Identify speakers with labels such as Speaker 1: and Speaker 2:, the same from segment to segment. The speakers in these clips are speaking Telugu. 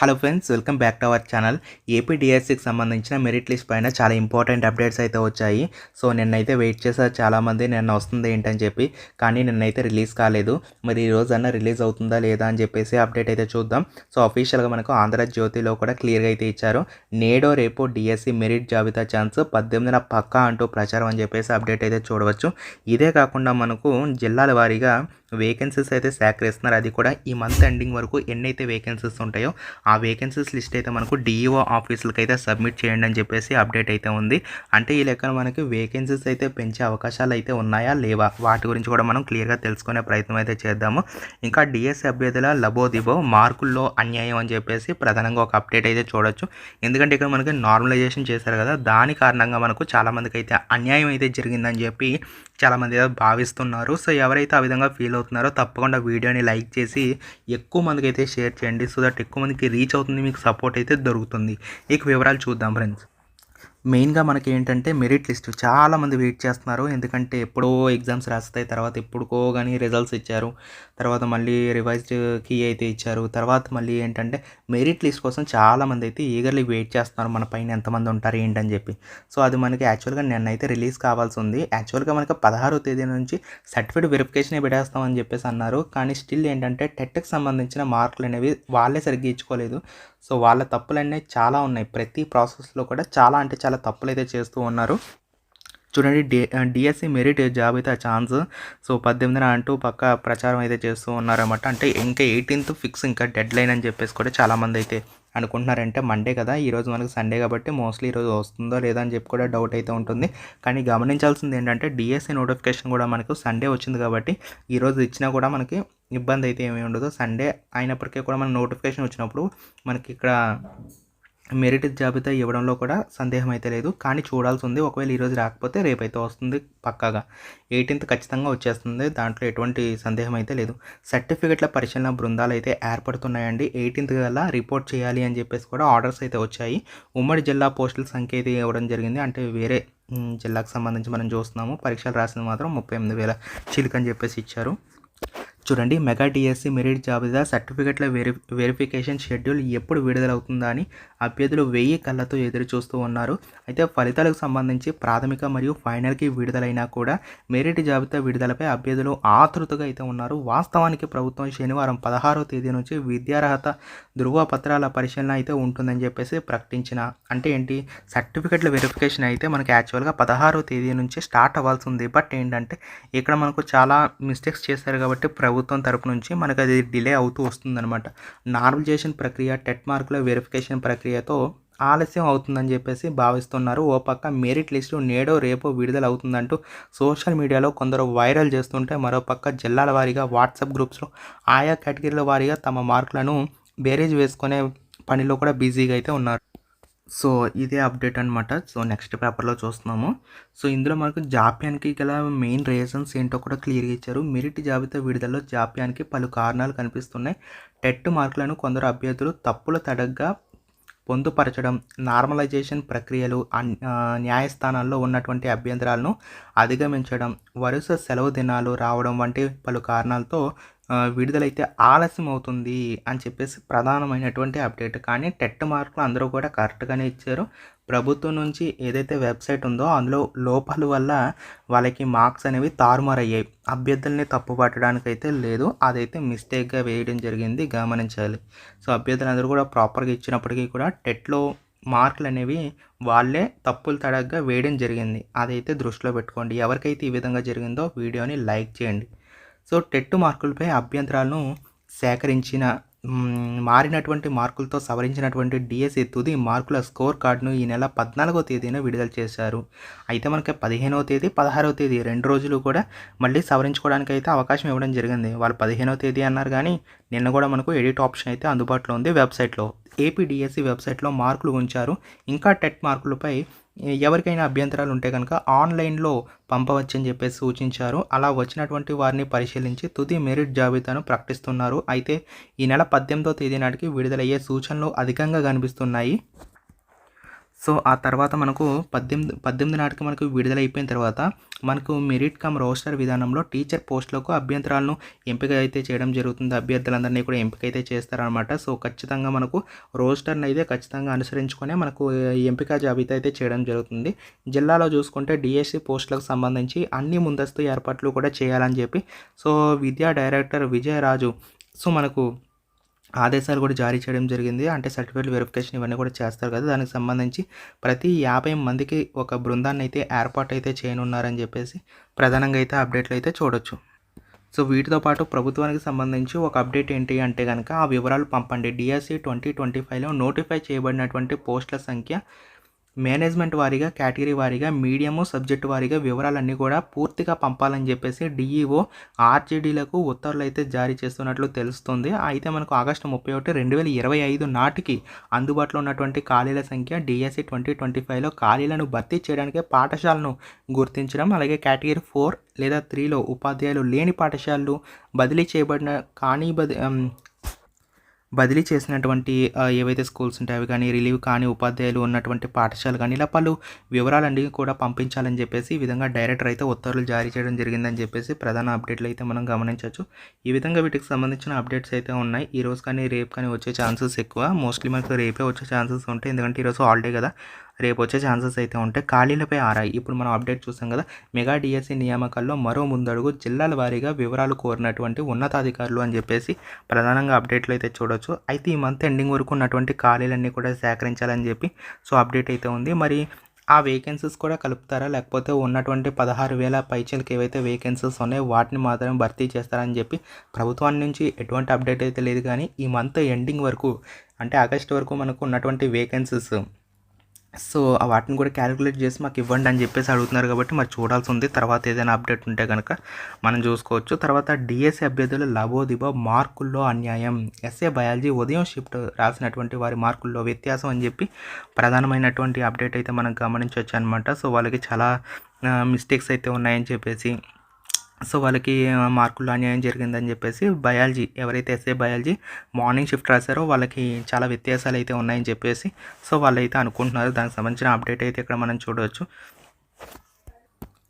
Speaker 1: Hello friends welcome back to our channel AP డిఎస్సికి సంబంధించిన మెరిట్ లిస్ట్ పైన చాలా ఇంపార్టెంట్ అప్డేట్స్ అయితే వచ్చాయి. సో నిన్నైతే వెయిట్ చేశారు చాలామంది నిన్న వస్తుంది ఏంటని చెప్పి. కానీ నిన్నైతే రిలీజ్ కాలేదు. మరి ఈ రోజు అన్న రిలీజ్ అవుతుందా లేదా అని చెప్పేసి అప్డేట్ అయితే చూద్దాం. సో అఫీషియల్గా మనకు ఆంధ్రజ్యోతిలో కూడా క్లియర్గా అయితే ఇచ్చారు. నేడో రేపు డిఎస్సి మెరిట్ జాబితా ఛాన్స్ పద్దెనిమిదిన పక్కా అంటూ ప్రచారం అని చెప్పేసి అప్డేట్ అయితే చూడవచ్చు. ఇదే కాకుండా మనకు జిల్లాల వారీగా వేకెన్సీస్ అయితే సేకరిస్తున్నారు అది కూడా ఈ మంత్ ఎండింగ్ వరకు ఎన్నైతే వేకెన్సీస్ ఉంటాయో ఆ వేకెన్సీస్ లిస్ట్ అయితే మనకు డిఈఓ ఆఫీసులకి అయితే సబ్మిట్ చేయండి అని చెప్పేసి అప్డేట్ అయితే ఉంది. అంటే ఈ లెక్కన మనకి వేకెన్సీస్ అయితే పెంచే అవకాశాలు అయితే ఉన్నాయా? లేవా? వాటి గురించి కూడా మనం క్లియర్గా తెలుసుకునే ప్రయత్నం అయితే చేద్దాము. ఇంకా డిఎస్ అభ్యర్థుల లబోదిబో మార్కుల్లో అన్యాయం అని చెప్పేసి ప్రధానంగా ఒక అప్డేట్ అయితే చూడొచ్చు. ఎందుకంటే ఇక్కడ మనకి నార్మలైజేషన్ చేశారు కదా దాని కారణంగా మనకు చాలామందికి అయితే అన్యాయం అయితే జరిగిందని చెప్పి చాలామంది అయితే భావిస్తున్నారు. సో ఎవరైతే ఆ విధంగా ఫీల్ అవుతున్నారో తప్పకుండా వీడియోని లైక్ చేసి ఎక్కువ మందికి అయితే షేర్ చేయండి సో దట్ ఎక్కువ మందికి రీచ్ అవుతుంది మీకు సపోర్ట్ అయితే దొరుకుతుంది. ఇక వివరాలు చూద్దాం ఫ్రెండ్స్. మెయిన్గా మనకి ఏంటంటే మెరిట్ లిస్ట్. చాలామంది వెయిట్ చేస్తున్నారు. ఎందుకంటే ఎప్పుడో ఎగ్జామ్స్ రాస్తాయి. తర్వాత ఎప్పుడుకో కానీ రిజల్ట్స్ ఇచ్చారు. తర్వాత మళ్ళీ రివైజ్డ్ కీ అయితే ఇచ్చారు. తర్వాత మళ్ళీ ఏంటంటే మెరిట్ లిస్ట్ కోసం చాలామంది అయితే ఈగర్లీ వెయిట్ చేస్తున్నారు. మన పైన ఎంతమంది ఉంటారు ఏంటని చెప్పి. సో అది మనకి యాక్చువల్గా నిన్నైతే రిలీజ్ కావాల్సి ఉంది. యాక్చువల్గా మనకి పదహారో తేదీ నుంచి సర్టిఫికేట్ వెరిఫికేషన్ పెట్టేస్తామని చెప్పేసి అన్నారు. కానీ స్టిల్ ఏంటంటే టెట్కి సంబంధించిన మార్కులు అనేవి వాళ్ళే సరిగ్గా ఇచ్చుకోలేదు. సో వాళ్ళ తప్పులన్నీ చాలా ఉన్నాయి. ప్రతి ప్రాసెస్లో కూడా చాలా అంటే చాలా చాలా తప్పులు అయితే చేస్తూ ఉన్నారు. చూడండి డి డిఎస్సి మెరిట్ జాబితా ఛాన్స్. సో పద్దెనిమిదిన అంటూ పక్క ప్రచారం అయితే చేస్తూ ఉన్నారన్నమాట. అంటే ఇంకా ఎయిటీన్త్ ఫిక్స్ ఇంకా డెడ్ లైన్ అని చెప్పేసి కూడా చాలామంది అయితే అనుకుంటున్నారంటే మండే కదా ఈరోజు మనకు సండే కాబట్టి మోస్ట్లీ ఈరోజు వస్తుందో లేదా అని చెప్పి కూడా డౌట్ అయితే ఉంటుంది. కానీ గమనించాల్సింది ఏంటంటే డిఎస్సి నోటిఫికేషన్ కూడా మనకు సండే వచ్చింది కాబట్టి ఈరోజు ఇచ్చినా కూడా మనకి ఇబ్బంది అయితే ఏమీ ఉండదు. సండే అయినప్పటికీ కూడా మన నోటిఫికేషన్ వచ్చినప్పుడు మనకి ఇక్కడ మెరిట్ జాబితా ఇవ్వడంలో కూడా సందేహం అయితే లేదు. కానీ చూడాల్సి ఉంది ఒకవేళ ఈరోజు రాకపోతే రేపైతే వస్తుంది పక్కాగా. ఎయిటీన్త్ ఖచ్చితంగా వచ్చేస్తుంది. దాంట్లో ఎటువంటి సందేహం అయితే లేదు. సర్టిఫికెట్ల పరిశీలన బృందాలు అయితే ఏర్పడుతున్నాయండి. ఎయిటీన్త్ గల రిపోర్ట్ చేయాలి అని చెప్పేసి కూడా ఆర్డర్స్ అయితే వచ్చాయి. ఉమ్మడి జిల్లా పోస్టుల సంఖ్య అయితే ఇవ్వడం జరిగింది. అంటే వేరే జిల్లాకు సంబంధించి మనం చూస్తున్నాము. పరీక్షలు రాసింది మాత్రం ముప్పై ఎనిమిది వేల చిలుకని చెప్పేసి ఇచ్చారు. చూడండి మెగా డిఎస్సి మెరిట్ జాబితా సర్టిఫికెట్ల వెరి వెరిఫికేషన్ షెడ్యూల్ ఎప్పుడు విడుదలవుతుందా అని అభ్యర్థులు వెయ్యి కళ్ళతో ఎదురు చూస్తూ ఉన్నారు. అయితే ఫలితాలకు సంబంధించి ప్రాథమిక మరియు ఫైనల్కి విడుదలైనా కూడా మెరిట్ జాబితా విడుదలపై అభ్యర్థులు ఆతృతగా అయితే ఉన్నారు. వాస్తవానికి ప్రభుత్వం శనివారం పదహారో తేదీ నుంచి విద్యార్హత ధృవపత్రాల పరిశీలన అయితే ఉంటుందని చెప్పేసి ప్రకటించిన అంటే ఏంటి? సర్టిఫికెట్ల వెరిఫికేషన్ అయితే మనకి యాక్చువల్గా పదహారో తేదీ నుంచి స్టార్ట్ అవ్వాల్సి ఉంది. బట్ ఏంటంటే ఇక్కడ మనకు చాలా మిస్టేక్స్ చేశారు కాబట్టి ప్రభుత్వం ప్రభుత్వం తరపు నుంచి మనకు అది డిలే అవుతూ వస్తుందన్నమాట. నార్మలైజేషన్ ప్రక్రియ టెట్ మార్కుల వెరిఫికేషన్ ప్రక్రియతో ఆలస్యం అవుతుందని చెప్పేసి భావిస్తున్నారు. ఓ పక్క మెరిట్ లిస్టు నేడో రేపో విడుదల అవుతుందంటూ సోషల్ మీడియాలో కొందరు వైరల్ చేస్తుంటే మరో పక్క జిల్లాల వారీగా వాట్సాప్ గ్రూప్స్లో ఆయా కేటగిరీల వారీగా తమ మార్కులను బేరేజ్ వేసుకునే పనిలో కూడా బిజీగా అయితే ఉన్నారు. సో ఇదే అప్డేట్ అనమాట సో నెక్స్ట్ పేపర్లో చూస్తున్నాము. సో ఇందులో మనకు జాప్యానికి గల మెయిన్ రీజన్స్ ఏంటో కూడా క్లియర్గా ఇచ్చారు. మెరిట్ జాబితా విడుదలలో జాప్యానికి పలు కారణాలు కనిపిస్తున్నాయి. టెట్ మార్కులను కొందరు అభ్యర్థులు తప్పుల తడగ్గా పొందుపరచడం నార్మలైజేషన్ ప్రక్రియలు అన్- న్యాయస్థానాల్లో ఉన్నటువంటి అభ్యంతరాలను అధిగమించడం వరుస సెలవు దినాలు రావడం వంటి పలు కారణాలతో విడుదలైతే ఆలస్యం అవుతుంది అని చెప్పేసి ప్రధానమైనటువంటి అప్డేట్. కానీ టెట్ మార్కులు అందరూ కూడా కరెక్ట్గానే ఇచ్చారు. ప్రభుత్వం నుంచి ఏదైతే వెబ్సైట్ ఉందో అందులో లోపాల వల్ల వాళ్ళకి మార్క్స్ అనేవి తారుమారయ్యాయి. అభ్యర్థుల్ని తప్పు పట్టడానికి అయితే లేదు. అదైతే మిస్టేక్గా వేయడం జరిగింది. గమనించాలి. సో అభ్యర్థులందరూ కూడా ప్రాపర్గా ఇచ్చినప్పటికీ కూడా టెట్లో మార్కులు అనేవి వాళ్ళే తప్పులు తడగ్గా వేయడం జరిగింది. అదైతే దృష్టిలో పెట్టుకోండి. ఎవరికైతే ఈ విధంగా జరిగిందో వీడియోని లైక్ చేయండి. సో టెట్ మార్కులపై అభ్యంతరాలను సేకరించిన మారినటువంటి మార్కులతో సవరించినటువంటి డిఎస్సి తుది మార్కుల స్కోర్ కార్డును ఈ నెల పద్నాలుగో తేదీన విడుదల చేశారు. అయితే మనకి పదిహేనవ తేదీ పదహారవ తేదీ రెండు రోజులు కూడా మళ్ళీ సవరించుకోవడానికి అయితే అవకాశం ఇవ్వడం జరిగింది. వాళ్ళు పదిహేనవ తేదీ అన్నారు కానీ నిన్న కూడా మనకు ఎడిట్ ఆప్షన్ అయితే అందుబాటులో ఉంది వెబ్సైట్లో. ఏపీ డిఎస్సి వెబ్సైట్లో మార్కులు ఉంచారు. ఇంకా టెట్ మార్కులపై ఎవరికైనా అభ్యంతరాలు ఉంటే కనుక ఆన్లైన్లో పంపవచ్చని చెప్పేసి సూచించారు. అలా వచ్చినటువంటి వారిని పరిశీలించి తుది మెరిట్ జాబితాను ప్రకటిస్తున్నారు. అయితే ఈ నెల పద్దెనిమిదో తేదీ నాటికి విడుదలయ్యే సూచనలు అధికంగా కనిపిస్తున్నాయి. సో ఆ తర్వాత మనకు పద్దెనిమిది పద్దెనిమిది నాటికి మనకు విడుదల అయిపోయిన తర్వాత మనకు మెరిట్ కమ్ రోస్టర్ విధానంలో టీచర్ పోస్టులకు అభ్యంతరాలను ఎంపిక అయితే చేయడం జరుగుతుంది. అభ్యర్థులందరినీ కూడా ఎంపిక అయితే చేస్తారనమాట సో ఖచ్చితంగా మనకు రోస్టర్ని అయితే ఖచ్చితంగా అనుసరించుకునే మనకు ఎంపిక జాబితా అయితే చేయడం జరుగుతుంది. జిల్లాలో చూసుకుంటే డిఎస్సి పోస్టులకు సంబంధించి అన్ని ముందస్తు ఏర్పాట్లు కూడా చేయాలని చెప్పి సో విద్యా డైరెక్టర్ విజయరాజు సో మనకు ఆదేశాలు కూడా జారీ చేయడం జరిగింది. అంటే సర్టిఫికేట్ వెరిఫికేషన్ ఇవన్నీ కూడా చేస్తారు కదా. దానికి సంబంధించి ప్రతి యాభై మందికి ఒక బృందాన్ని అయితే ఏర్పాటు అయితే చేయనున్నారని చెప్పేసి ప్రధానంగా అయితే అప్డేట్లు అయితే చూడొచ్చు. సో వీటితో పాటు ప్రభుత్వానికి సంబంధించి ఒక అప్డేట్ ఏంటి అంటే కనుక ఆ వివరాలు పంపండి. డిఎస్సి ట్వంటీ ట్వంటీ ఫైవ్లో నోటిఫై చేయబడినటువంటి పోస్టుల సంఖ్య మేనేజ్మెంట్ వారీగా కేటగిరీ వారీగా మీడియము సబ్జెక్టు వారీగా వివరాలన్నీ కూడా పూర్తిగా పంపాలని చెప్పేసి డిఈఓ ఆర్జేడీలకు ఉత్తర్వులు అయితే జారీ చేస్తున్నట్లు తెలుస్తుంది. అయితే మనకు ఆగస్టు ముప్పై ఒకటి రెండు వేల ఇరవై ఐదు నాటికి అందుబాటులో ఉన్నటువంటి ఖాళీల సంఖ్య డిఎస్సి ట్వంటీ ట్వంటీ ఫైవ్లో ఖాళీలను భర్తీ చేయడానికి పాఠశాలను గుర్తించడం అలాగే కేటగిరీ ఫోర్ లేదా త్రీలో ఉపాధ్యాయులు లేని పాఠశాలలు బదిలీ చేయబడిన కానీ బది బదిలీ చేసినటువంటి ఏవైతే స్కూల్స్ ఉంటాయి అవి కానీ రిలీవ్ కానీ ఉపాధ్యాయులు ఉన్నటువంటి పాఠశాల కానీ ఇలా పలు వివరాలన్నీ కూడా పంపించాలని చెప్పేసి ఈ విధంగా డైరెక్టర్ అయితే ఉత్తర్వులు జారీ చేయడం జరిగిందని చెప్పేసి ప్రధాన అప్డేట్లు అయితే మనం గమనించవచ్చు. ఈ విధంగా వీటికి సంబంధించిన అప్డేట్స్ అయితే ఉన్నాయి. ఈ రోజు కానీ రేపు కానీ వచ్చే ఛాన్సెస్ ఎక్కువ. మోస్ట్లీ మనకు రేపే వచ్చే ఛాన్సెస్ ఉంటాయి. ఎందుకంటే ఈరోజు హాలిడే కదా. రేపు వచ్చే ఛాన్సెస్ అయితే ఉంటాయి. ఖాళీలపై ఆరాయి. ఇప్పుడు మనం అప్డేట్ చూసాం కదా మెగా డిఎస్సి నియామకాల్లో మరో ముందడుగు జిల్లాల వారీగా వివరాలు కోరినటువంటి ఉన్నతాధికారులు అని చెప్పేసి ప్రధానంగా అప్డేట్లు అయితే చూడొచ్చు. అయితే ఈ మంత్ ఎండింగ్ వరకు ఉన్నటువంటి ఖాళీలన్నీ కూడా సేకరించాలని చెప్పి సో అప్డేట్ అయితే ఉంది. మరి ఆ వేకెన్సీస్ కూడా కలుపుతారా? లేకపోతే ఉన్నటువంటి పదహారు వేల పైచీలకు ఏవైతే వేకెన్సీస్ ఉన్నాయో వాటిని మాత్రమే భర్తీ చేస్తారని చెప్పి ప్రభుత్వం నుంచి ఎటువంటి అప్డేట్ అయితే లేదు కానీ ఈ మంత్ ఎండింగ్ వరకు అంటే ఆగస్ట్ వరకు మనకు ఉన్నటువంటి వేకెన్సీస్ సో ఆ వాటిని కూడా క్యాలిక్యులేట్ చేసి మాకు ఇవ్వండి అని చెప్పేసి అడుగుతున్నారు కాబట్టి మరి చూడాల్సి ఉంది. తర్వాత ఏదైనా అప్డేట్ ఉంటే కనుక మనం చూసుకోవచ్చు. తర్వాత డిఎస్సి అభ్యర్థులు లబోదిబో మార్కుల్లో అన్యాయం. ఎస్ఏ బయాలజీ ఉదయం షిఫ్ట్ రాసినటువంటి వారి మార్కుల్లో వ్యత్యాసం అని చెప్పి ప్రధానమైనటువంటి అప్డేట్ అయితే మనం గమనించవచ్చు అనమాట సో వాళ్ళకి చాలా మిస్టేక్స్ అయితే ఉన్నాయని చెప్పేసి సో వాళ్ళకి మార్కులు మార్కుల్లో అన్యాయం జరిగిందని చెప్పేసి బయాలజీ ఎవరైతే ఎస్ఏ బయాలజీ మార్నింగ్ షిఫ్ట్ రాశారో వాళ్ళకి చాలా వ్యత్యాసాలు అయితే ఉన్నాయని చెప్పేసి సో వాళ్ళు అయితే అనుకుంటున్నారు. దానికి సంబంధించిన అప్డేట్ అయితే ఇక్కడ మనం చూడవచ్చు.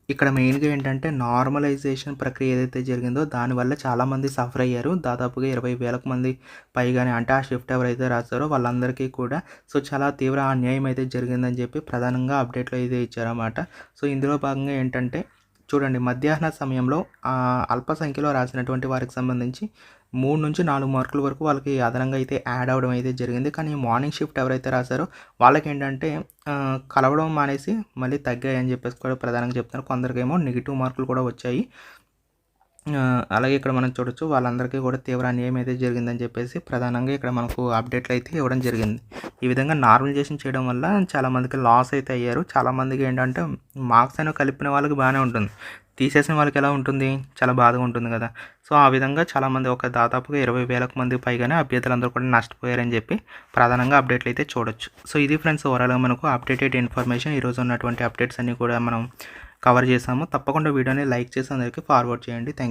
Speaker 1: ఇక్కడ మెయిన్గా ఏంటంటే నార్మలైజేషన్ ప్రక్రియ ఏదైతే జరిగిందో దానివల్ల చాలామంది సఫర్ అయ్యారు. దాదాపుగా ఇరవై వేలకు మంది పైగానే అంటే ఆ షిఫ్ట్ ఎవరైతే రాస్తారో వాళ్ళందరికీ కూడా సో చాలా తీవ్ర అన్యాయం అయితే జరిగిందని చెప్పి ప్రధానంగా అప్డేట్లో అయితే ఇచ్చారన్నమాట. సో ఇందులో భాగంగా ఏంటంటే చూడండి మధ్యాహ్న సమయంలో అల్ప సంఖ్యలో రాసినటువంటి వారికి సంబంధించి మూడు నుంచి నాలుగు మార్కుల వరకు వాళ్ళకి అదనంగా అయితే యాడ్ అవ్వడం అయితే జరిగింది. కానీ మార్నింగ్ షిఫ్ట్ ఎవరైతే రాశారో వాళ్ళకి ఏంటంటే కలవడం మానేసి మళ్ళీ తగ్గాయని చెప్పేసి కూడా ప్రధానంగా చెప్తున్నారు. కొందరికేమో నెగిటివ్ మార్కులు కూడా వచ్చాయి. అలాగే ఇక్కడ మనం చూడొచ్చు వాళ్ళందరికీ కూడా తీవ్ర అన్యాయం అయితే జరిగిందని చెప్పేసి ప్రధానంగా ఇక్కడ మనకు అప్డేట్లు అయితే ఇవ్వడం జరిగింది. ఈ విధంగా నార్మలైజేషన్ చేయడం వల్ల చాలామందికి లాస్ అయితే అయ్యారు. చాలామందికి ఏంటంటే మార్క్స్ అనేవి కలిపిన వాళ్ళకి బాగానే ఉంటుంది. తీసేసిన వాళ్ళకి ఎలా ఉంటుంది? చాలా బాధగా ఉంటుంది కదా. సో ఆ విధంగా చాలామంది ఒక దాదాపుగా ఇరవై వేలకు మంది పైగానే అభ్యర్థులందరూ కూడా నష్టపోయారని చెప్పి ప్రధానంగా అప్డేట్లు అయితే చూడొచ్చు. సో ఇది ఫ్రెండ్స్ ఓవరాల్గా మనకు అప్డేటెడ్ ఇన్ఫర్మేషన్. ఈరోజు ఉన్నటువంటి అప్డేట్స్ అన్నీ కూడా మనం కవర్ చేసాము తప్పకుండా వీడియోని లైక్ చేసి అందరికీ ఫార్వర్డ్ చేయండి. థ్యాంక్